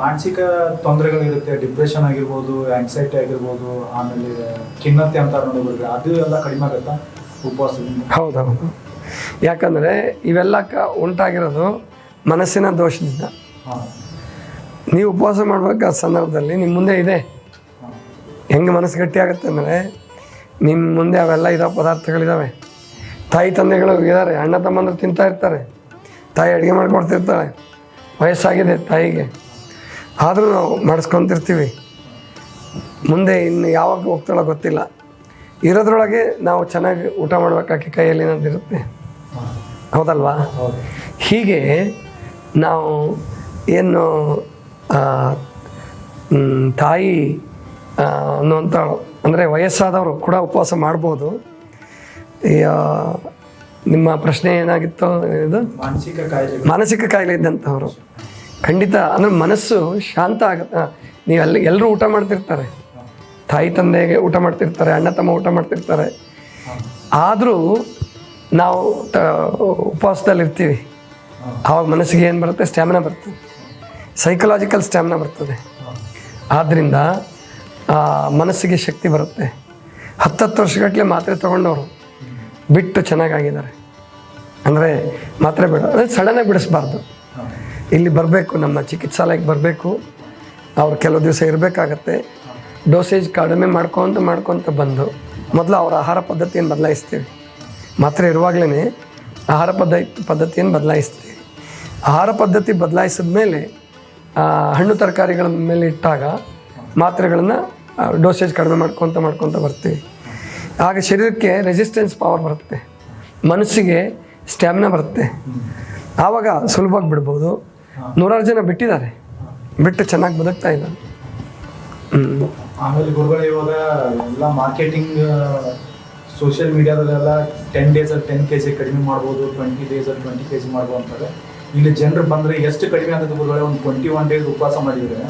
ಮಾನಸಿಕ ತೊಂದರೆಗಳಿರುತ್ತೆ ಡಿಪ್ರೆಷನ್ ಆಗಿರ್ಬೋದು ಆಂಗ್ಸೈಟಿ ಆಗಿರ್ಬೋದು ಆಮೇಲೆ ಖಿನ್ನತೆ ಅಂತ ನೋಡಿ ಅದು ಎಲ್ಲ ಕಡಿಮೆ ಆಗುತ್ತಾ? ಉಪವಾಸದಿಂದ ಹೌದೌದು ಯಾಕಂದರೆ ಇವೆಲ್ಲ ಕ ಉಂಟಾಗಿರೋದು ಮನಸ್ಸಿನ ದೋಷದಿಂದ. ನೀವು ಉಪವಾಸ ಮಾಡಬೇಕಾದ ಸಂದರ್ಭದಲ್ಲಿ ನಿಮ್ಮ ಮುಂದೆ ಇದೆ. ಹೆಂಗೆ ಮನಸ್ಸು ಗಟ್ಟಿ ಆಗುತ್ತೆ ಅಂದರೆ ನಿಮ್ಮ ಮುಂದೆ ಅವೆಲ್ಲ ಇದಾವೆ ಪದಾರ್ಥಗಳಿದ್ದಾವೆ ತಾಯಿ ತಂದೆಗಳು ಇದ್ದಾರೆ ಅಣ್ಣ ತಮ್ಮಂದ್ರೆ ತಿಂತಾ ಇರ್ತಾರೆ. ತಾಯಿ ಅಡುಗೆ ಮಾಡಿಕೊಡ್ತಿರ್ತಾಳೆ ವಯಸ್ಸಾಗಿದೆ ತಾಯಿಗೆ. ಆದರೂ ನಾವು ಮಾಡಿಸ್ಕೊತಿರ್ತೀವಿ ಮುಂದೆ ಇನ್ನು ಯಾವಾಗ ಹೋಗ್ತಾಳೋ ಗೊತ್ತಿಲ್ಲ. ಇರೋದ್ರೊಳಗೆ ನಾವು ಚೆನ್ನಾಗಿ ಊಟ ಮಾಡಬೇಕಾಕಿ ಕೈಯಲ್ಲಿ ಏನಾದಿರುತ್ತೆ ಹೌದಲ್ವಾ? ಹೌದು ಹೀಗೆ ನಾವು ಏನು ತಾಯಿ ಅನ್ನುವಂಥ ಅಂದರೆ ವಯಸ್ಸಾದವರು ಕೂಡ ಉಪವಾಸ ಮಾಡ್ಬೋದು. ನಿಮ್ಮ ಪ್ರಶ್ನೆ ಏನಾಗಿತ್ತು ಇದು? ಮಾನಸಿಕ ಕಾಯಿಲೆ. ಮಾನಸಿಕ ಕಾಯಿಲೆ ಇದ್ದಂಥವ್ರು. ಖಂಡಿತ, ಅಂದರೆ ಮನಸ್ಸು ಶಾಂತ ಆಗುತ್ತೆ. ಅಲ್ಲಿ ಎಲ್ಲರೂ ಊಟ ಮಾಡ್ತಿರ್ತಾರೆ. ತಾಯಿ ತಂದೆಗೆ ಊಟ ಮಾಡ್ತಿರ್ತಾರೆ, ಅಣ್ಣ ತಮ್ಮ ಊಟ ಮಾಡ್ತಿರ್ತಾರೆ. ಆದರೂ ನಾವು ಉಪವಾಸದಲ್ಲಿ ಇರ್ತೀವಿ ಆವಾಗ ಮನಸ್ಸಿಗೆ ಏನು ಬರುತ್ತೆ? ಸ್ಟ್ಯಾಮಿನಾ ಬರ್ತದೆ ಸೈಕಲಾಜಿಕಲ್ ಸ್ಟ್ಯಾಮಿನಾ ಬರ್ತದೆ. ಆದ್ದರಿಂದ ಮನಸ್ಸಿಗೆ ಶಕ್ತಿ ಬರುತ್ತೆ. ಹತ್ತತ್ತು ವರ್ಷಗಟ್ಟಲೆ ಮಾತ್ರೆ ತೊಗೊಂಡವರು ಬಿಟ್ಟು ಚೆನ್ನಾಗಾಗಿದ್ದಾರೆ. ಅಂದರೆ ಮಾತ್ರೆ ಬೇಡ, ಅಂದರೆ ಸಡನ್ನಾಗಿ ಬಿಡಿಸ್ಬಾರ್ದು. ಇಲ್ಲಿ ಬರಬೇಕು, ನಮ್ಮ ಚಿಕಿತ್ಸಾಲಯಕ್ಕೆ ಬರಬೇಕು. ಅವ್ರು ಕೆಲವು ದಿವಸ ಇರಬೇಕಾಗತ್ತೆ. ಡೋಸೇಜ್ ಕಡಿಮೆ ಮಾಡ್ಕೊತ ಮಾಡ್ಕೊತ ಬಂದು ಮೊದಲು ಅವರ ಆಹಾರ ಪದ್ಧತಿಯನ್ನು ಬದಲಾಯಿಸ್ತೀವಿ. ಮಾತ್ರೆ ಇರುವಾಗಲೇ ಆಹಾರ ಪದ್ಧತಿ, ಪದ್ಧತಿಯನ್ನು ಬದಲಾಯಿಸ್ತೀವಿ. ಆಹಾರ ಪದ್ಧತಿ ಬದಲಾಯಿಸಿದ ಮೇಲೆ ಹಣ್ಣು ತರಕಾರಿಗಳ ಮೇಲೆ ಇಟ್ಟಾಗ ಮಾತ್ರೆಗಳನ್ನು ಡೋಸೇಜ್ ಕಡಿಮೆ ಮಾಡ್ಕೊತ ಮಾಡ್ಕೊತ ಬರ್ತೀವಿ. ಆಗ ಶರೀರಕ್ಕೆ ರೆಸಿಸ್ಟೆನ್ಸ್ ಪವರ್ ಬರುತ್ತೆ. ಮನಸ್ಸಿಗೆ ಸ್ಟ್ಯಾಮಿನಾ ಬರುತ್ತೆ. ಆವಾಗ ಸುಲಭವಾಗಿ ಬಿಡ್ಬೋದು ನೂರಾರು ಜನ ಬಿಟ್ಟಿದ್ದಾರೆ. ಬಿಟ್ಟು ಚೆನ್ನಾಗಿ ಬದುಕ್ತಾ ಇಲ್ಲ. ಆಮೇಲೆ ಗುರುಗಳು ಇವಾಗ ಎಲ್ಲ ಮಾರ್ಕೆಟಿಂಗ್ ಸೋಷಿಯಲ್ ಮೀಡಿಯಾದಲ್ಲೆಲ್ಲ ಟೆನ್ ಡೇಸ್ ಅಲ್ಲಿ ಟೆನ್ ಕೆ ಜಿ ಕಡಿಮೆ ಮಾಡ್ಬೋದು ಟ್ವೆಂಟಿ ಡೇಸ್ ಅಲ್ಲಿ ಟ್ವೆಂಟಿ ಕೆ ಜಿ ಮಾಡ್ಬೋದು ಅಂತಾರೆ. ಇಲ್ಲಿ ಜನರು ಬಂದರೆ ಎಷ್ಟು ಕಡಿಮೆ ಆಗುತ್ತೆ ಗುರುಗಳೇ? ಒಂದು ಟ್ವೆಂಟಿ ಒನ್ ಡೇಸ್ ಉಪವಾಸ ಮಾಡಿದರೆ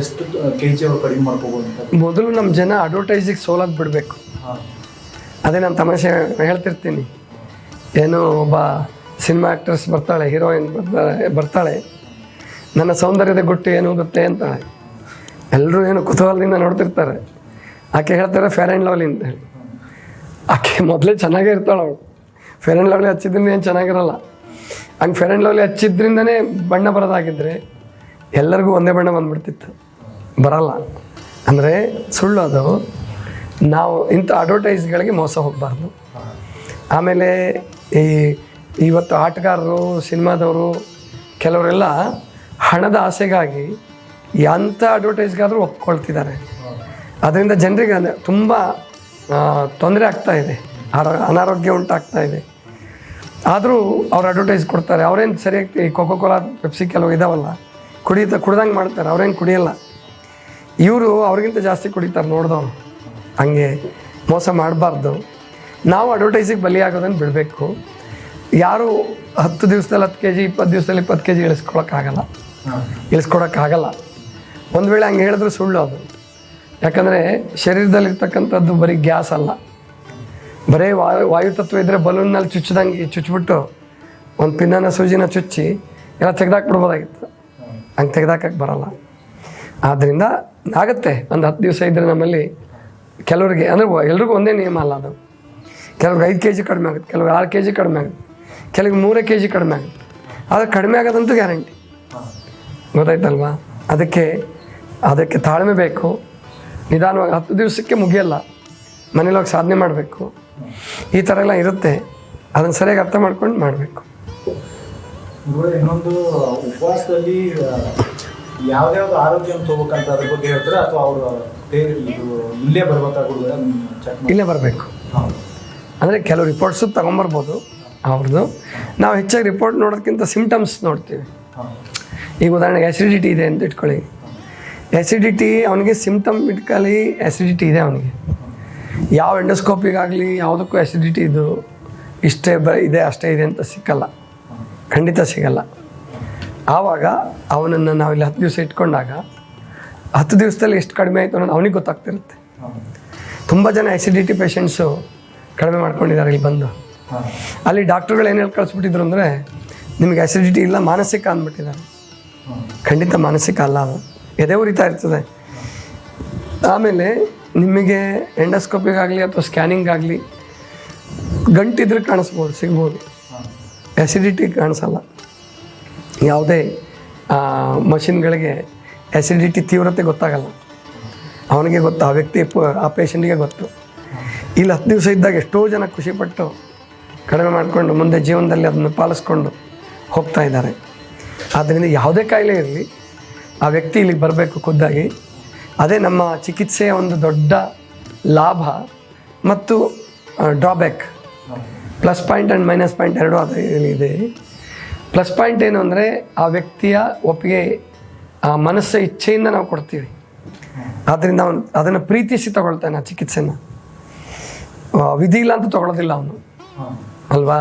ಎಷ್ಟು ಕೆ ಜಿ ಅವ್ರು ಕಡಿಮೆ ಮಾಡ್ಕೋಬೋದು ಅಂತ. ಮೊದಲು ನಮ್ಮ ಜನ ಅಡ್ವರ್ಟೈಸಿಗೆ ಸೋಲಾಗಿ ಬಿಡಬೇಕು. ಅದೇ ನಾನು ತಮಾಷೆ ಹೇಳ್ತಿರ್ತೀನಿ. ಏನು ಒಬ್ಬ ಸಿನಿಮಾ ಆ್ಯಕ್ಟ್ರೆಸ್ ಬರ್ತಾಳೆ ಹೀರೋಯಿನ್ ಬರ್ತಾಳೆ ಬರ್ತಾಳೆ. ನನ್ನ ಸೌಂದರ್ಯದ ಗುಟ್ಟು ಏನು ಗೊತ್ತೇ ಅಂತ. ಎಲ್ಲರೂ ಏನು ಕುತೂಹಲದಿಂದ ನೋಡ್ತಿರ್ತಾರೆ. ಆಕೆ ಹೇಳ್ತಾರೆ ಫೇರ್ ಆ್ಯಂಡ್ ಲವ್ಲಿ ಅಂತ ಹೇಳಿ. ಆಕೆ ಮೊದಲೇ ಚೆನ್ನಾಗೇ ಇರ್ತಾಳೆ ಅವಳು. ಫೇರ್ ಆ್ಯಂಡ್ ಲವ್ಲಿ ಹಚ್ಚಿದ್ರಿಂದ ಏನು ಚೆನ್ನಾಗಿರಲ್ಲ. ಹಂಗೆ ಫೇರ್ ಆ್ಯಂಡ್ ಲವ್ಲಿ ಹಚ್ಚಿದ್ರಿಂದನೇ ಬಣ್ಣ ಬರೋದಾಗಿದ್ದರೆ ಎಲ್ಲರಿಗೂ ಒಂದೇ ಬಣ್ಣ ಬಂದ್ಬಿಡ್ತಿತ್ತು. ಬರಲ್ಲ. ಅಂದರೆ ಸುಳ್ಳು ಅದು. ನಾವು ಇಂಥ ಅಡ್ವರ್ಟೈಸ್ಗಳಿಗೆ ಮೋಸ ಹೋಗಬಾರ್ದು. ಆಮೇಲೆ ಈ ಇವತ್ತು ಆಟಗಾರರು, ಸಿನಿಮಾದವರು, ಕೆಲವರೆಲ್ಲ ಹಣದ ಆಸೆಗಾಗಿ ಎಂಥ ಅಡ್ವರ್ಟೈಸ್ಗಾದರೂ ಒಪ್ಕೊಳ್ತಿದ್ದಾರೆ. ಅದರಿಂದ ಜನರಿಗೆ ತುಂಬ ತೊಂದರೆ ಆಗ್ತಾ ಇದೆ. ಅನಾರೋಗ್ಯ ಉಂಟಾಗ್ತಾ ಇದೆ. ಆದರೂ ಅವ್ರು ಅಡ್ವರ್ಟೈಸ್ ಕೊಡ್ತಾರೆ. ಅವ್ರೇನು ಸರಿಯಾಗಿ ಕೋಕೋ ಕೋಲಾ ಪೆಪ್ಸಿ ಕೆಲವು ಇದಾವಲ್ಲ, ಕುಡಿತ, ಕುಡ್ದಂಗೆ ಮಾಡ್ತಾರೆ. ಅವ್ರೇನು ಕುಡಿಯಲ್ಲ. ಇವರು ಅವ್ರಿಗಿಂತ ಜಾಸ್ತಿ ಕುಡಿತಾರೆ ನೋಡಿದವ್ರು. ಹಂಗೆ ಮೋಸ ಮಾಡಬಾರ್ದು. ನಾವು ಅಡ್ವರ್ಟೈಸಿಗೆ ಬಲಿಯಾಗೋದನ್ನು ಬಿಡಬೇಕು. ಯಾರು ಹತ್ತು ದಿವಸದಲ್ಲಿ ಹತ್ತು ಕೆ ಜಿ ಇಪ್ಪತ್ತು ದಿವಸದಲ್ಲಿ ಇಪ್ಪತ್ತು ಕೆ ಜಿ ಇಳಿಸ್ಕೊಳಕ್ಕಾಗಲ್ಲ. ಇಳಿಸ್ಕೊಡೋಕ್ಕಾಗಲ್ಲ. ಒಂದು ವೇಳೆ ಹಂಗೆ ಹೇಳಿದ್ರು ಸುಳ್ಳು ಅದು. ಯಾಕಂದರೆ ಶರೀರದಲ್ಲಿರ್ತಕ್ಕಂಥದ್ದು ಬರೀ ಗ್ಯಾಸ್ ಅಲ್ಲ. ಬರೀ ವಾಯು ವಾಯು ತತ್ವ ಇದ್ದರೆ ಬಲೂನ್ನಲ್ಲಿ ಚುಚ್ಚಿದಂಗೆ ಚುಚ್ಚಿಬಿಟ್ಟು ಒಂದು ಪಿನ್ನನ ಸೂಜಿನ ಚುಚ್ಚಿ ಎಲ್ಲ ತೆಗ್ದಾಕ್ಬಿಡ್ಬೋದಾಗಿತ್ತು. ಹಂಗೆ ತೆಗ್ದಾಕಕ್ಕೆ ಬರಲ್ಲ. ಆದ್ದರಿಂದ ಆಗುತ್ತೆ. ಒಂದು ಹತ್ತು ದಿವಸ ಇದ್ದರೆ ನಮ್ಮಲ್ಲಿ ಕೆಲವರಿಗೆ, ಅಂದರೆ ಎಲ್ರಿಗೂ ಒಂದೇ ನಿಯಮ ಅಲ್ಲ ಅದು. ಕೆಲವ್ರಿಗೆ ಐದು ಕೆ ಜಿ ಕಡಿಮೆ ಆಗುತ್ತೆ, ಕೆಲವ್ರಿಗೆ ಆರು ಕೆ ಜಿ ಕಡಿಮೆ ಆಗುತ್ತೆ, ಕೆಲವ್ರಿಗೆ ಮೂರೇ ಕೆ ಜಿ ಕಡಿಮೆ ಆಗುತ್ತೆ. ಆದರೆ ಕಡಿಮೆ ಆಗೋದಂತೂ ಗ್ಯಾರಂಟಿ. ಗೊತ್ತಾಯ್ತಲ್ವಾ? ಅದಕ್ಕೆ ಅದಕ್ಕೆ ತಾಳ್ಮೆ ಬೇಕು. ನಿಧಾನವಾಗಿ ಹತ್ತು ದಿವಸಕ್ಕೆ ಮುಗಿಯಲ್ಲ. ಮನೇಲಿ ಹೋಗಿ ಸಾಧನೆ ಮಾಡಬೇಕು. ಈ ಥರ ಎಲ್ಲ ಇರುತ್ತೆ. ಅದನ್ನು ಸರಿಯಾಗಿ ಅರ್ಥ ಮಾಡ್ಕೊಂಡು ಮಾಡಬೇಕು. ಇನ್ನೊಂದು ಉಪವಾಸದಲ್ಲಿ ಯಾವ್ದಾವ್ದು ತಗೋಬೇಕಂತ ಅದ್ರ ಬಗ್ಗೆ ಹೇಳ್ತಾರೆ? ಅಥವಾ ಅವರು ಇಲ್ಲೇ ಇಲ್ಲೇ ಬರಬೇಕು. ಅಂದರೆ ಕೆಲವು ರಿಪೋರ್ಟ್ಸು ತಗೊಂಬರ್ಬೋದು. ಅವ್ರದ್ದು. ನಾವು ಹೆಚ್ಚಾಗಿ ರಿಪೋರ್ಟ್ ನೋಡೋದಕ್ಕಿಂತ ಸಿಂಪ್ಟಮ್ಸ್ ನೋಡ್ತೀವಿ. ಈಗ ಉದಾಹರಣೆಗೆ ಆ್ಯಸಿಡಿಟಿ ಇದೆ ಅಂತ ಇಟ್ಕೊಳ್ಳಿ. ಆ್ಯಸಿಡಿಟಿ ಅವನಿಗೆ ಸಿಮ್ಟಮ್ ಇಟ್ಕೊಳ್ಳಿ ಆ್ಯಸಿಡಿಟಿ ಇದೆ ಅವನಿಗೆ. ಯಾವ ಎಂಡೋಸ್ಕೋಪಿಗಾಗಲಿ ಯಾವುದಕ್ಕೂ ಆ್ಯಸಿಡಿಟಿ ಇದು ಇಷ್ಟೇ ಬ, ಇದೆ, ಅಷ್ಟೇ ಇದೆ ಅಂತ ಸಿಕ್ಕಲ್ಲ. ಖಂಡಿತ ಸಿಗಲ್ಲ. ಆವಾಗ ಅವನನ್ನು ನಾವಿಲ್ಲಿ ಹತ್ತು ದಿವಸ ಇಟ್ಕೊಂಡಾಗ, ಹತ್ತು ದಿವಸದಲ್ಲಿ ಎಷ್ಟು ಕಡಿಮೆ ಆಯಿತು ಅನ್ನೋದು ಅವನಿಗೆ ಗೊತ್ತಾಗ್ತಿರುತ್ತೆ. ತುಂಬ ಜನ ಆ್ಯಸಿಡಿಟಿ ಪೇಷಂಟ್ಸು ಕಡಿಮೆ ಮಾಡ್ಕೊಂಡಿದ್ದಾರೆ ಇಲ್ಲಿ ಬಂದು. ಅಲ್ಲಿ ಡಾಕ್ಟ್ರುಗಳು ಏನು ಹೇಳಿ ಕಳಿಸ್ಬಿಟ್ಟಿದ್ರು ಅಂದರೆ, ನಿಮಗೆ ಆ್ಯಸಿಡಿಟಿ ಇಲ್ಲ, ಮಾನಸಿಕ ಅಂದ್ಬಿಟ್ಟಿದ್ದಾರೆ. ಖಂಡಿತ ಮಾನಸಿಕ ಅಲ್ಲ ಅದು ಎದೆ ಉರಿತಾ ಇರ್ತದೆ. ಆಮೇಲೆ ನಿಮಗೆ ಎಂಡೋಸ್ಕೋಪಿಗಾಗಲಿ ಅಥವಾ ಸ್ಕ್ಯಾನಿಂಗ್ ಆಗಲಿ ಗಂಟಿದ್ರೆ ಕಾಣಿಸ್ಬೋದು, ಸಿಗ್ಬೋದು. ಎಸಿಡಿಟಿ ಕಾಣಿಸಲ್ಲ. ಯಾವುದೇ ಮಷಿನ್ಗಳಿಗೆ ಎಸಿಡಿಟಿ ತೀವ್ರತೆ ಗೊತ್ತಾಗಲ್ಲ. ಅವನಿಗೆ ಗೊತ್ತು, ಆ ವ್ಯಕ್ತಿ, ಆ ಪೇಷಂಟಿಗೆ ಗೊತ್ತು. ಇಲ್ಲಿ ಹತ್ತು ದಿವಸ ಇದ್ದಾಗ ಎಷ್ಟೋ ಜನ ಖುಷಿಪಟ್ಟು ಕಡಿಮೆ ಮಾಡಿಕೊಂಡು ಮುಂದೆ ಜೀವನದಲ್ಲಿ ಅದನ್ನು ಪಾಲಿಸ್ಕೊಂಡು ಹೋಗ್ತಾ ಇದ್ದಾರೆ. ಆದ್ದರಿಂದ ಯಾವುದೇ ಕಾಯಿಲೆ ಇರಲಿ, ಆ ವ್ಯಕ್ತಿ ಇಲ್ಲಿಗೆ ಬರಬೇಕು ಖುದ್ದಾಗಿ. ಅದೇ ನಮ್ಮ ಚಿಕಿತ್ಸೆಯ ಒಂದು ದೊಡ್ಡ ಲಾಭ ಮತ್ತು drawback plus point and minus point ಎರಡೂ ಅದು ಇದೆ. ಪ್ಲಸ್ ಪಾಯಿಂಟ್ ಏನು ಅಂದರೆ, ಆ ವ್ಯಕ್ತಿಯ ಒಪ್ಪಿಗೆ, ಆ ಮನಸ್ಸ ಇಚ್ಛೆಯಿಂದ ನಾವು ಕೊಡ್ತೀವಿ. ಆದ್ದರಿಂದ ಅವನು ಅದನ್ನು ಪ್ರೀತಿಸಿ ತಗೊಳ್ತಾನೆ ಆ ಚಿಕಿತ್ಸೆನ. ವಿಧಿ ಇಲ್ಲ ಅಂತ ತಗೊಳ್ಳೋದಿಲ್ಲ ಅವನು. ಅಲ್ವಾ?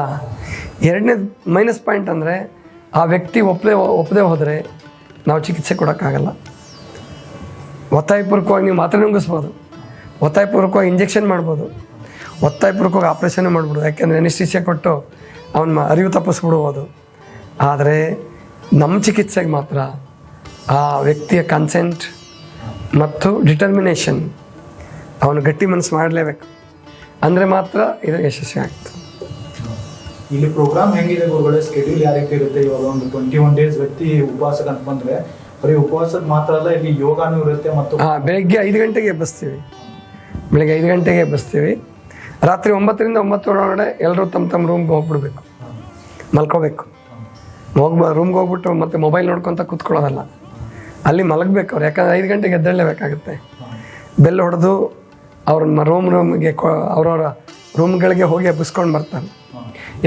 ಎರಡನೇ ಮೈನಸ್ ಪಾಯಿಂಟ್ ಅಂದರೆ ಆ ವ್ಯಕ್ತಿ ಒಪ್ಪದೆ ಒಪ್ಪದೆ ಹೋದರೆ ನಾವು ಚಿಕಿತ್ಸೆ ಕೊಡೋಕ್ಕಾಗಲ್ಲ. ಒತ್ತಾಯಪೂರ್ವಕವಾಗಿ ನೀವು ಮಾತ್ರೆ ನುಂಗಿಸ್ಬೋದು. ಒತ್ತಾಯಪೂರ್ವಕವಾಗಿ ಇಂಜೆಕ್ಷನ್ ಮಾಡ್ಬೋದು. ಒತ್ತಾಯಪೂರ್ವಕವಾಗಿ ಆಪ್ರೇಷನ್ ಮಾಡ್ಬೋದು. ಯಾಕೆಂದರೆ ಅನಿಸ್ಟಿಸಿಯ ಕೊಟ್ಟು ಅವನ ಅರಿವು ತಪ್ಪಿಸ್ಬಿಡ್ಬೋದು. ಆದರೆ ನಮ್ಮ ಚಿಕಿತ್ಸೆಗೆ ಮಾತ್ರ ಆ ವ್ಯಕ್ತಿಯ ಕನ್ಸೆಂಟ್ ಮತ್ತು ಡಿಟರ್ಮಿನೇಷನ್ ಅವನು ಗಟ್ಟಿ ಮನಸ್ಸು ಮಾಡಲೇಬೇಕು. ಅಂದರೆ ಮಾತ್ರ ಇದು ಯಶಸ್ವಿ ಆಗ್ತದೆ. ಇಲ್ಲಿ ಪ್ರೋಗ್ರಾಮ್ ಹೆಂಗಿದೆ ಗುರುಗಳೇ? ಸ್ಕೆಡ್ಯೂಲ್ ಯಾವ ರೀತಿ ಇರುತ್ತೆ ಇವಾಗ ಒಂದು ಟ್ವೆಂಟಿ ಒನ್ ಡೇಸ್ ವ್ಯಕ್ತಿ ಉಪವಾಸಕ್ಕೆ ಅಂತ ಬಂದ್ರೆ, ಬರೀ ಉಪವಾಸದ ಮಾತ್ರ ಅಲ್ಲ, ಇಲ್ಲಿ ಯೋಗಾನು ಇರುತ್ತೆ ಮತ್ತು ಹಾಂ, ಬೆಳಗ್ಗೆ ಐದು ಗಂಟೆಗೆ ಎಬ್ಬಿಸ್ತೀವಿ. ಬೆಳಗ್ಗೆ ಐದು ಗಂಟೆಗೆ ಎಬ್ಬಿಸ್ತೀವಿ. ರಾತ್ರಿ ಒಂಬತ್ತರಿಂದ ಒಂಬತ್ತರೊಳಗಡೆ ಎಲ್ಲರೂ ತಮ್ಮ ತಮ್ಮ ರೂಮ್ಗೆ ಹೋಗ್ಬಿಡ್ಬೇಕು. ಮಲ್ಕೋಬೇಕು. ಹೋಗ್ಬ ರೂಮ್ಗೆ ಹೋಗ್ಬಿಟ್ಟು ಮತ್ತೆ ಮೊಬೈಲ್ ನೋಡ್ಕೊತ ಕೂತ್ಕೊಳ್ಳೋದಲ್ಲ. ಅಲ್ಲಿ ಮಲಗಬೇಕು ಅವ್ರು ಯಾಕಂದ್ರೆ ಐದು ಗಂಟೆಗೆ ಎದ್ದೇಳಲೇಬೇಕಾಗುತ್ತೆ. ಬೆಲ್ ಹೊಡೆದು ಅವ್ರ ರೂಮ್ ರೂಮ್ಗೆ ಅವ್ರವ್ರ ರೂಮ್ಗಳಿಗೆ ಹೋಗಿ ಎಬ್ಬಿಸ್ಕೊಂಡು ಬರ್ತಾರೆ.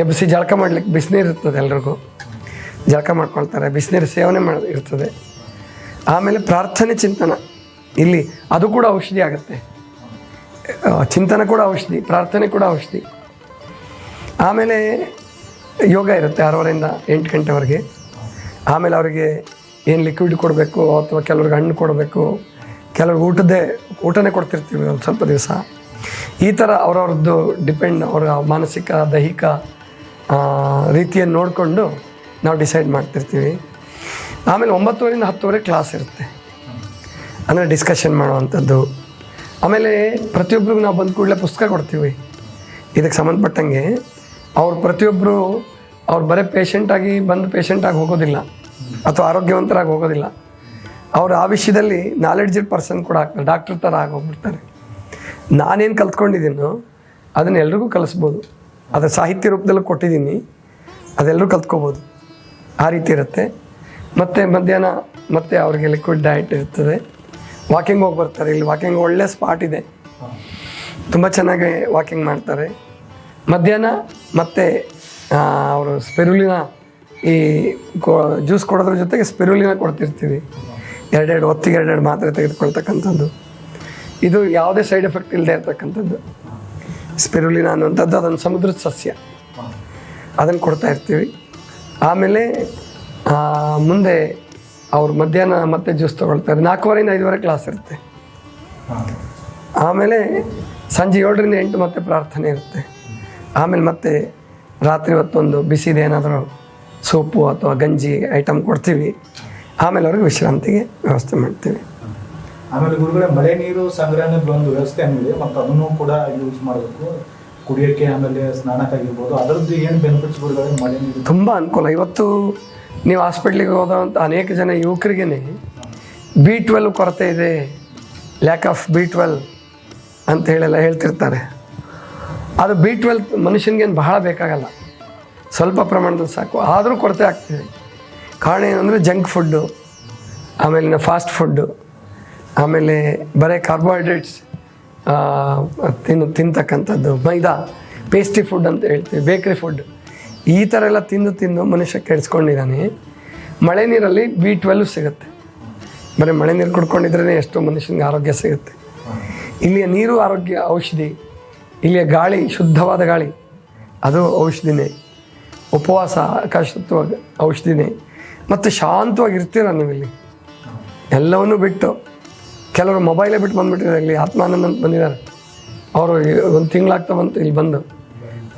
ಎಬ್ಬಿಸಿ ಜಳಕ ಮಾಡ್ಲಿಕ್ಕೆ ಬಿಸಿನೀರು ಇರ್ತದೆ ಎಲ್ರಿಗೂ. ಜಳಕ ಮಾಡ್ಕೊಳ್ತಾರೆ, ಬಿಸಿನೀರು ಸೇವನೆ ಮಾಡಿ, ಇರ್ತದೆ. ಆಮೇಲೆ ಪ್ರಾರ್ಥನೆ ಚಿಂತನ. ಇಲ್ಲಿ ಅದು ಕೂಡ ಔಷಧಿ ಆಗುತ್ತೆ. ಚಿಂತನೆ ಕೂಡ ಔಷಧಿ, ಪ್ರಾರ್ಥನೆ ಕೂಡ ಔಷಧಿ. ಆಮೇಲೆ ಯೋಗ ಇರುತ್ತೆ ಆರೂವರೆಯಿಂದ ಎಂಟು ಗಂಟೆವರೆಗೆ. ಆಮೇಲೆ ಅವರಿಗೆ ಏನು ಲಿಕ್ವಿಡ್ ಕೊಡಬೇಕು, ಅಥವಾ ಕೆಲವ್ರಿಗೆ ಹಣ್ಣು ಕೊಡಬೇಕು, ಕೆಲವ್ರಿಗೆ ಊಟದ್ದೇ, ಊಟನೇ ಕೊಡ್ತಿರ್ತೀವಿ ಒಂದು ಸ್ವಲ್ಪ ದಿವಸ. ಈ ಥರ ಅವ್ರವ್ರದ್ದು ಡಿಪೆಂಡ್ ಅವರ ಮಾನಸಿಕ, ದೈಹಿಕ ರೀತಿಯನ್ನು ನೋಡಿಕೊಂಡು ನಾವು ಡಿಸೈಡ್ ಮಾಡ್ತಿರ್ತೀವಿ. ಆಮೇಲೆ ಒಂಬತ್ತುವರೆಯಿಂದ ಹತ್ತುವರೆ ಕ್ಲಾಸ್ ಇರುತ್ತೆ. ಅಂದರೆ ಡಿಸ್ಕಷನ್ ಮಾಡುವಂಥದ್ದು. ಆಮೇಲೆ ಪ್ರತಿಯೊಬ್ಬರಿಗೂ ನಾವು ಬಂದು ಕೂಡಲೇ ಪುಸ್ತಕ ಕೊಡ್ತೀವಿ. ಇದಕ್ಕೆ ಸಂಬಂಧಪಟ್ಟಂಗೆ ಅವ್ರು ಪ್ರತಿಯೊಬ್ಬರು ಅವ್ರು ಬರೀ ಪೇಷಂಟಾಗಿ ಬಂದು ಪೇಷಂಟಾಗಿ ಹೋಗೋದಿಲ್ಲ. ಅಥವಾ ಆರೋಗ್ಯವಂತರಾಗಿ ಹೋಗೋದಿಲ್ಲ. ಅವರು ಆ ವಿಷಯದಲ್ಲಿ ನಾಲೆಡ್ಜ್ ಪರ್ಸನ್ ಕೂಡ ಆಗ್ತಾರೆ. ಡಾಕ್ಟರ್ ಥರ ಆಗೋಗ್ಬಿಡ್ತಾರೆ. ನಾನೇನು ಕಲ್ತ್ಕೊಂಡಿದ್ದೀನೋ ಅದನ್ನು ಎಲ್ರಿಗೂ ಕಲಿಸ್ಬೋದು. ಅದರ ಸಾಹಿತ್ಯ ರೂಪದಲ್ಲೂ ಕೊಟ್ಟಿದ್ದೀನಿ. ಅದೆಲ್ಲರೂ ಕಲ್ತ್ಕೋಬೋದು. ಆ ರೀತಿ ಇರುತ್ತೆ. ಮತ್ತು ಮಧ್ಯಾಹ್ನ ಮತ್ತೆ ಅವ್ರಿಗೆ ಲಿಕ್ವಿಡ್ ಡಯಟ್ ಇರ್ತದೆ. ವಾಕಿಂಗ್ ಹೋಗಿ ಬರ್ತಾರೆ. ಇಲ್ಲಿ ವಾಕಿಂಗ್ ಒಳ್ಳೆ ಸ್ಪಾಟ್ ಇದೆ. ತುಂಬ ಚೆನ್ನಾಗಿ ವಾಕಿಂಗ್ ಮಾಡ್ತಾರೆ. ಮಧ್ಯಾಹ್ನ ಮತ್ತೆ ಅವರು ಸ್ಪೆರುಲಿನ ಈ ಜ್ಯೂಸ್ ಕೊಡೋದ್ರ ಜೊತೆಗೆ ಸ್ಪೆರುಲಿನ ಕೊಡ್ತಿರ್ತೀವಿ. ಎರಡೆರಡು ಹೊತ್ತಿಗೆ ಎರಡೆರಡು ಮಾತ್ರೆ ತೆಗೆದುಕೊಳ್ತಕ್ಕಂಥದ್ದು. ಇದು ಯಾವುದೇ ಸೈಡ್ ಎಫೆಕ್ಟ್ ಇಲ್ಲದೆ ಇರ್ತಕ್ಕಂಥದ್ದು. ಸ್ಪೆರುಲಿನ ಅನ್ನುವಂಥದ್ದು ಅದೊಂದು ಸಮುದ್ರದ ಸಸ್ಯ. ಅದನ್ನು ಕೊಡ್ತಾ ಇರ್ತೀವಿ. ಆಮೇಲೆ ಮುಂದೆ ಅವ್ರು ಮಧ್ಯಾಹ್ನ ಮತ್ತೆ ಜ್ಯೂಸ್ ತೊಗೊಳ್ತಾರೆ. ನಾಲ್ಕೂವರೆಯಿಂದ ಐದುವರೆ ಕ್ಲಾಸ್ ಇರುತ್ತೆ. ಆಮೇಲೆ ಸಂಜೆ ಏಳರಿಂದ ಎಂಟು ಮತ್ತೆ ಪ್ರಾರ್ಥನೆ ಇರುತ್ತೆ. ಆಮೇಲೆ ಮತ್ತೆ ರಾತ್ರಿ ಹೊತ್ತೊಂದು ಬಿಸಿದು ಏನಾದರೂ ಸೂಪು ಅಥವಾ ಗಂಜಿ ಐಟಮ್ ಕೊಡ್ತೀವಿ. ಆಮೇಲೆ ಅವ್ರಿಗೆ ವಿಶ್ರಾಂತಿಗೆ ವ್ಯವಸ್ಥೆ ಮಾಡ್ತೀವಿ. ಆಮೇಲೆ ಗುರುಗಳ, ಮಳೆ ನೀರು ಸಂಗ್ರಹಣೆ ಒಂದು ವ್ಯವಸ್ಥೆ ಹಂಗಿದೆ ಮತ್ತು ಅದನ್ನು ಕೂಡ ಯೂಸ್ ಮಾಡಬೇಕು. ಕುಡಿಯೋಕ್ಕೆ ಆಮೇಲೆ ಸ್ನಾನಕ್ಕಾಗಿರ್ಬೋದು ಅದರದ್ದು ಏನು ಬೆನಿಫಿಟ್ಸ್ ಗುರುಗಳೇ ಮಳೆ ನೀರು? ತುಂಬ ಅನುಕೂಲ. ಇವತ್ತು ನೀವು ಹಾಸ್ಪಿಟ್ಲಿಗೆ ಹೋದಂಥ ಅನೇಕ ಜನ ಯುವಕರಿಗೇ ಬಿ ಟ್ವೆಲ್ ಕೊರತೆ ಇದೆ. ಲ್ಯಾಕ್ ಆಫ್ ಬಿ ಟ್ವೆಲ್ ಅಂತ ಹೇಳೆಲ್ಲ ಹೇಳ್ತಿರ್ತಾರೆ. ಅದು ಬಿ ಟ್ವೆಲ್ ಮನುಷ್ಯನಿಗೇನು ಬಹಳ ಬೇಕಾಗಲ್ಲ. ಸ್ವಲ್ಪ ಪ್ರಮಾಣದಲ್ಲಿ ಸಾಕು. ಆದರೂ ಕೊರತೆ ಆಗ್ತಿದೆ. ಕಾರಣ ಏನಂದರೆ ಜಂಕ್ ಫುಡ್ಡು ಆಮೇಲಿನ ಫಾಸ್ಟ್ ಫುಡ್ಡು ಆಮೇಲೆ ಬರೀ ಕಾರ್ಬೋಹೈಡ್ರೇಟ್ಸ್ ತಿನ್ನು, ತಿಂತಕ್ಕಂಥದ್ದು. ಮೈದಾ ಪೇಸ್ಟಿ ಫುಡ್ ಅಂತ ಹೇಳ್ತೀವಿ ಬೇಕ್ರಿ ಫುಡ್ ಈ ಥರ ಎಲ್ಲ ತಿಂದು ತಿಂದು ಮನುಷ್ಯ ಕೆಡಿಸ್ಕೊಂಡಿದ್ದಾನೆ. ಮಳೆ ನೀರಲ್ಲಿ ಬಿ ಟ್ವೆಲ್ವ್ ಸಿಗುತ್ತೆ. ಬರೀ ಮಳೆ ನೀರು ಕುಡ್ಕೊಂಡಿದ್ರೇ ಎಷ್ಟೋ ಮನುಷ್ಯನಿಗೆ ಆರೋಗ್ಯ ಸಿಗುತ್ತೆ. ಇಲ್ಲಿಯ ನೀರು ಆರೋಗ್ಯ, ಔಷಧಿ. ಇಲ್ಲಿಯ ಗಾಳಿ, ಶುದ್ಧವಾದ ಗಾಳಿ, ಅದು ಔಷಧಿನೇ. ಉಪವಾಸ ಆಕಾಶತ್ವ ಔಷಧಿನೇ. ಮತ್ತು ಶಾಂತವಾಗಿ ಇರ್ತೀರ ನೀವು ಇಲ್ಲಿ ಎಲ್ಲವನ್ನೂ ಬಿಟ್ಟು ಕೆಲವರು ಮೊಬೈಲೇ ಬಿಟ್ಟು ಬಂದ್ಬಿಟ್ಟಿದ್ದಾರೆ ಇಲ್ಲಿ ಆತ್ಮಾನಂದ ಅಂತ ಬಂದಿದ್ದಾರೆ. ಅವರು ಒಂದು ತಿಂಗಳಾಗ್ತಾ ಬಂತು, ಇಲ್ಲಿ ಬಂದು.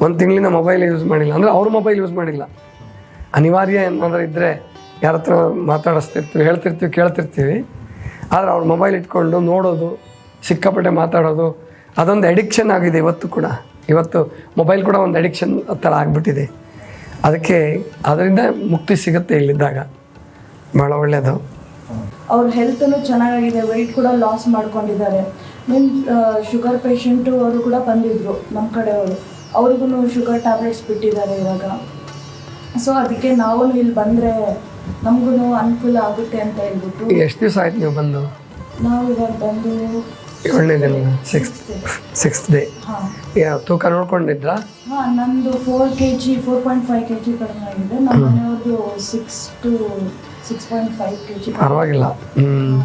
ಒಂದು ತಿಂಗಳಿನ ಮೊಬೈಲ್ ಯೂಸ್ ಮಾಡಿಲ್ಲ. ಅಂದರೆ ಅವರು ಮೊಬೈಲ್ ಯೂಸ್ ಮಾಡಿಲ್ಲ. ಅನಿವಾರ್ಯ ಏನಾದರೂ ಇದ್ದರೆ ಯಾರ ಹತ್ರ ಮಾತಾಡಿಸ್ತಿರ್ತೀವಿ, ಹೇಳ್ತಿರ್ತೀವಿ, ಕೇಳ್ತಿರ್ತೀವಿ. ಆದರೆ ಅವ್ರು ಮೊಬೈಲ್ ಇಟ್ಕೊಂಡು ನೋಡೋದು, ಸಿಕ್ಕಾಪಟ್ಟೆ ಮಾತಾಡೋದು, ಅದೊಂದು ಅಡಿಕ್ಷನ್ ಆಗಿದೆ ಇವತ್ತು ಕೂಡ. ಇವತ್ತು ಮೊಬೈಲ್ ಕೂಡ ಒಂದು ಅಡಿಕ್ಷನ್ ಥರ ಆಗಿಬಿಟ್ಟಿದೆ. ಅದಕ್ಕೆ, ಅದರಿಂದ ಮುಕ್ತಿ ಸಿಗುತ್ತೆ ಇಲ್ಲಿದ್ದಾಗ. ಭಾಳ ಒಳ್ಳೆಯದು ಅವ್ರ ಹೆಲ್ತನ್ನು ಚೆನ್ನಾಗಿದೆ ವೆಯ್ಟ್ ಕೂಡ ಲಾಸ್ ಮಾಡ್ಕೊಂಡಿದ್ದಾರೆ. ಮೀನ್ ಶುಗರ್ ಪೇಷಂಟು ಅವರು ಕೂಡ ಬಂದಿದ್ರು ನಮ್ಮ ಕಡೆಯವರು. ಅವ್ರಿಗೂ ಶುಗರ್ ಟ್ಯಾಬ್ಲೆಟ್ಸ್ ಬಿಟ್ಟಿದ್ದಾರೆ ಇವಾಗ. ಸೊ ಅದಕ್ಕೆ ನಾವು ಇಲ್ಲಿ ಬಂದರೆ ನಮಗೂ ಅನುಕೂಲ ಆಗುತ್ತೆ ಅಂತ ಹೇಳ್ಬಿಟ್ಟು ಎಷ್ಟು ದಿವಸ ಆಯ್ತು ನೀವು ಬಂದು? ನಾವು ಇವಾಗ ಬಂದು ಏಳನೇ ದಿನ ಸಿಕ್ಸ್ ಸಿಕ್ಸ್ತ್ ಡೇ ಹಾಂ. ತೂಕ ನೋಡ್ಕೊಂಡಿದ್ರಾ? ಹಾಂ ನಂದು four K G four point five K G ಕಡಿಮೆ ಆಗಿದೆ. ನಮ್ಮ ಮನೆಯವ್ರದ್ದು six to six point five K G ಪರವಾಗಿಲ್ಲ. ಹ್ಞೂ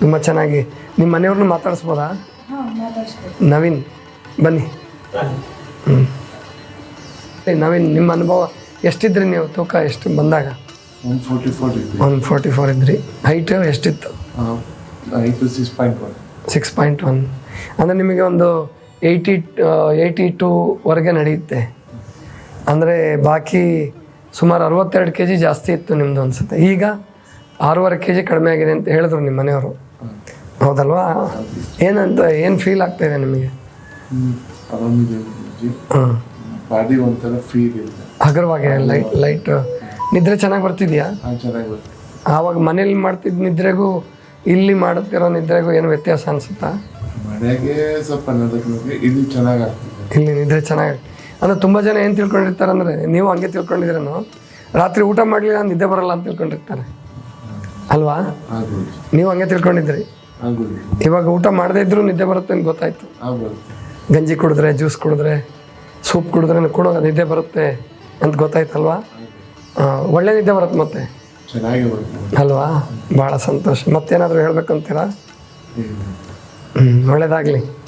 ತುಂಬ ಚೆನ್ನಾಗಿ. ನಿಮ್ಮ ಮನೆಯವ್ರನ್ನ ಮಾತಾಡಿಸ್ಬೋದಾ? ಹಾಂ ನವೀನ್ ಬನ್ನಿ. ಹ್ಞೂ ನವೀನ್ ನಿಮ್ಮ ಅನುಭವ ಎಷ್ಟಿದ್ರಿ ನೀವು? ತೂಕ ಎಷ್ಟು ಬಂದಾಗ? ಒನ್ ಫೋರ್ಟಿ ಫೋರ್ ಇದೆ ಒನ್ ಫೋರ್ಟಿ ಫೋರ್ ಇದ್ರಿ ಹೈಟ್ ಎಷ್ಟಿತ್ತು six point one six point one ಅಂದರೆ ನಿಮಗೆ ಒಂದು ಏಯ್ಟಿ ಏಯ್ಟಿ ಟೂವರೆಗೆ ನಡೆಯುತ್ತೆ. ಅಂದರೆ ಬಾಕಿ ಸುಮಾರು ಅರವತ್ತೆರಡು ಕೆ ಜಿ ಜಾಸ್ತಿ ಇತ್ತು ನಿಮ್ಮದು ಅನ್ಸುತ್ತೆ. ಈಗ ಆರೂವರೆ ಕೆ ಜಿ ಕಡಿಮೆ ಆಗಿದೆ ಅಂತ ಹೇಳಿದ್ರು ನಿಮ್ಮ ಮನೆಯವರು. ಹೌದಲ್ವಾ? ಏನಂತ ಏನು ಫೀಲ್ ಆಗ್ತಾ ಇದೆ ನಿಮಗೆ? ಹಗುರವಾಗಿ ಲೈಟ್ ಲೈಟ್ ನಿದ್ರೆ ಚೆನ್ನಾಗಿ ಬರ್ತಿದ್ಯಾ? ಆವಾಗ ಮನೇಲಿ ಮಾಡ್ತಿದ್ದ ನಿದ್ರೆಗೂ ಇಲ್ಲಿ ಮಾಡುತ್ತಿರೋ ನಿದ್ರೆಗೂ ಏನು ವ್ಯತ್ಯಾಸ ಅನಿಸುತ್ತಾ? ಇಲ್ಲಿ ನಿದ್ರೆ ಚೆನ್ನಾಗಿ ಅಂದರೆ ತುಂಬ ಜನ ಏನು ತಿಳ್ಕೊಂಡಿರ್ತಾರೆ ಅಂದರೆ ನೀವು ಹಂಗೆ ತಿಳ್ಕೊಂಡಿದ್ರೇನು ರಾತ್ರಿ ಊಟ ಮಾಡಲಿಲ್ಲ ನಿದ್ದೆ ಬರಲ್ಲ ಅಂತ ತಿಳ್ಕೊಂಡಿರ್ತಾರೆ. ಅಲ್ವಾ? ನೀವು ಹಂಗೆ ತಿಳ್ಕೊಂಡಿದ್ರಿ. ಇವಾಗ ಊಟ ಮಾಡದೇ ಇದ್ರೂ ನಿದ್ದೆ ಬರುತ್ತೆ ಅಂತ ಗೊತ್ತಾಯ್ತು. ಗಂಜಿ ಕುಡಿದ್ರೆ ಜ್ಯೂಸ್ ಕುಡಿದ್ರೆ ಸೂಪ್ ಕುಡಿದ್ರೆ ಕೂಡ ನಿದ್ದೆ ಬರುತ್ತೆ ಅಂತ ಗೊತ್ತಾಯ್ತಲ್ವಾ? ಒಳ್ಳೆ ನಿದ್ದೆ ಬರುತ್ತೆ ಮತ್ತೆ. ಅಲ್ವಾ? ಭಾಳ ಸಂತೋಷ. ಮತ್ತೇನಾದರೂ ಹೇಳ್ಬೇಕಂತೀರಾ? ಹ್ಮ್. ಹ್ಞೂ ಒಳ್ಳೇದಾಗಲಿ.